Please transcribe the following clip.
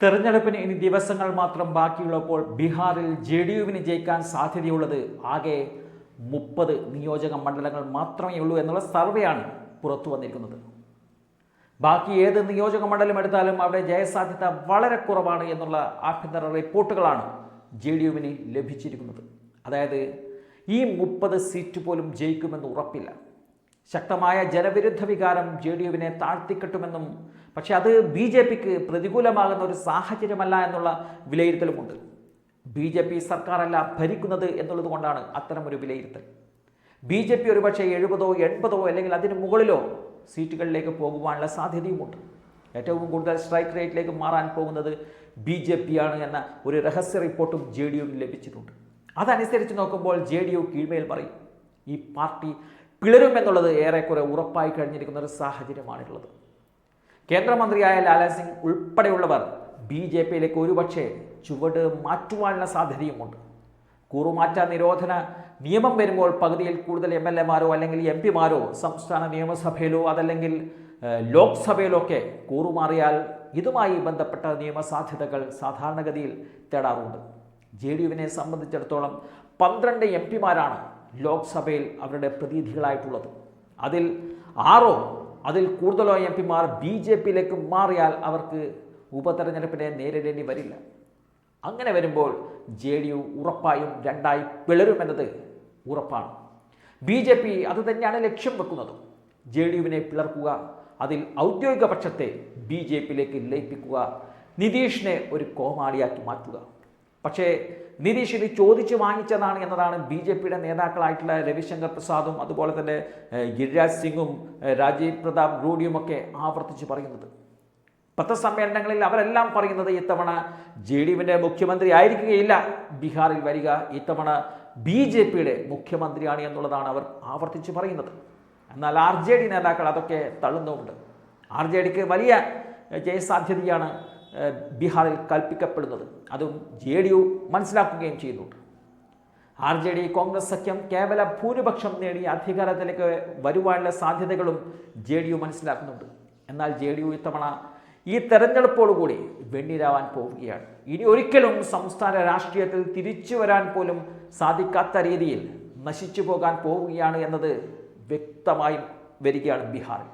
തെരഞ്ഞെടുപ്പിന് ഇനി ദിവസങ്ങൾ മാത്രം ബാക്കിയുള്ളപ്പോൾ ബീഹാറിൽ ജെ ഡി യുവിന് ജയിക്കാൻ സാധ്യതയുള്ളത് ആകെ മുപ്പത് നിയോജക മണ്ഡലങ്ങൾ മാത്രമേ ഉള്ളൂ എന്നുള്ള സർവേയാണ് പുറത്തു വന്നിരിക്കുന്നത്. ബാക്കി ഏത് നിയോജക മണ്ഡലം എടുത്താലും അവിടെ ജയസാധ്യത വളരെ കുറവാണ് എന്നുള്ള ആഭ്യന്തര റിപ്പോർട്ടുകളാണ് ജെ ഡി യുവിന് ലഭിച്ചിരിക്കുന്നത്. അതായത് ഈ മുപ്പത് സീറ്റ് പോലും ജയിക്കുമെന്ന് ഉറപ്പില്ല. ശക്തമായ ജനവിരുദ്ധ വികാരം ജെ ഡി യുവിനെ താഴ്ത്തിക്കെട്ടുമെന്നും പക്ഷെ അത് ബി ജെ പിക്ക് പ്രതികൂലമാകുന്ന ഒരു സാഹചര്യമല്ല എന്നുള്ള വിലയിരുത്തലുമുണ്ട്. ബി ജെ പി സർക്കാരല്ല ഭരിക്കുന്നത് എന്നുള്ളത് കൊണ്ടാണ് അത്തരമൊരു വിലയിരുത്തൽ. ബി ജെ പി ഒരുപക്ഷെ എഴുപതോ എൺപതോ അല്ലെങ്കിൽ അതിന് മുകളിലോ സീറ്റുകളിലേക്ക് പോകുവാനുള്ള സാധ്യതയുമുണ്ട്. ഏറ്റവും കൂടുതൽ സ്ട്രൈക്ക് റേറ്റിലേക്ക് മാറാൻ പോകുന്നത് ബി ജെ പി ആണ് എന്ന ഒരു രഹസ്യ റിപ്പോർട്ടും ജെ ഡി യുവിന് ലഭിച്ചിട്ടുണ്ട്. അതനുസരിച്ച് നോക്കുമ്പോൾ ജെ ഡി യു കീഴ്മേൽ പറയും ഈ പാർട്ടി പിളരുമെന്നുള്ളത് ഏറെക്കുറെ ഉറപ്പായി കഴിഞ്ഞിരിക്കുന്ന ഒരു സാഹചര്യമാണുള്ളത്. കേന്ദ്രമന്ത്രിയായ ലാലാ സിംഗ് ഉൾപ്പെടെയുള്ളവർ ബി ജെ പിയിലേക്ക് ഒരുപക്ഷെ ചുവട് മാറ്റുവാനുള്ള സാധ്യതയുമുണ്ട്. കൂറുമാറ്റ നിരോധന നിയമം വരുമ്പോൾ പകുതിയിൽ കൂടുതൽ എം എൽ എമാരോ അല്ലെങ്കിൽ എം പിമാരോ സംസ്ഥാന നിയമസഭയിലോ അതല്ലെങ്കിൽ ലോക്സഭയിലോ ഒക്കെ കൂറുമാറിയാൽ ഇതുമായി ബന്ധപ്പെട്ട നിയമസാധ്യതകൾ സാധാരണഗതിയിൽ തേടാറുണ്ട്. ജെ ഡി യുവിനെ സംബന്ധിച്ചിടത്തോളം പന്ത്രണ്ട് എം പിമാരാണ് ലോക്സഭയിൽ അവരുടെ പ്രതിനിധികളായിട്ടുള്ളത്. അതിൽ ആറോ അതിൽ കൂടുതലോ എം പിമാർ ബി ജെ പിയിലേക്ക് മാറിയാൽ അവർക്ക് ഉപതെരഞ്ഞെടുപ്പിനെ നേരിടേണ്ടി വരില്ല. അങ്ങനെ വരുമ്പോൾ ജെ ഡി യു ഉറപ്പായും രണ്ടായി പിളരുമെന്നത് ഉറപ്പാണ്. ബി ജെ പി അത് തന്നെയാണ് ലക്ഷ്യം വെക്കുന്നത്. ജെ ഡി യുവിനെ പിളർക്കുക അതിൽ ഔദ്യോഗിക പക്ഷത്തെ ബി ജെ പിയിലേക്ക് ലയിപ്പിക്കുക നിതീഷിനെ ഒരു കോമാളിയാക്കി മാറ്റുക. പക്ഷേ നിതീഷ് ഇത് ചോദിച്ച് വാങ്ങിച്ചതാണ് എന്നതാണ് ബി ജെ പിയുടെ നേതാക്കളായിട്ടുള്ള രവിശങ്കർ പ്രസാദും അതുപോലെ തന്നെ ഗിരിരാജ് സിംഗും രാജീവ് പ്രതാപ് റൂഡിയുമൊക്കെ ആവർത്തിച്ച് പറയുന്നത്. പത്രസമ്മേളനങ്ങളിൽ അവരെല്ലാം പറയുന്നത് ഇത്തവണ ജെ ഡി യുവിന്റെ മുഖ്യമന്ത്രി ആയിരിക്കുകയില്ല. ബീഹാറിൽ വരിക ഇത്തവണ ബി ജെ പിയുടെ മുഖ്യമന്ത്രിയാണ് എന്നുള്ളതാണ് അവർ ആവർത്തിച്ച് പറയുന്നത്. എന്നാൽ ആർ ജെ ഡി നേതാക്കൾ അതൊക്കെ തള്ളുന്നുമുണ്ട്. ആർ ജെ ഡിക്ക് വലിയ ജയസാധ്യതയാണ് ബീഹാറിൽ കൽപ്പിക്കപ്പെടുന്നത്. അതും ജെ ഡി യു മനസ്സിലാക്കുകയും ചെയ്യുന്നുണ്ട് ആർ ജെ ഡി കോൺഗ്രസ് സഖ്യം കേവല ഭൂരിപക്ഷം നേടി അധികാരത്തിലേക്ക് വരുവാനുള്ള സാധ്യതകളും ജെ ഡി യു മനസ്സിലാക്കുന്നുണ്ട്. എന്നാൽ ജെ ഡി യു ഇത്തവണ ഈ തെരഞ്ഞെടുപ്പോടുകൂടി വെണ്ണീരാവാൻ പോവുകയാണ്. ഇനി ഒരിക്കലും സംസ്ഥാന രാഷ്ട്രീയത്തിൽ തിരിച്ചു വരാൻ പോലും സാധിക്കാത്ത രീതിയിൽ നശിച്ചു പോകാൻ പോവുകയാണ് എന്നത് വ്യക്തമായും വരികയാണ് ബീഹാറിൽ.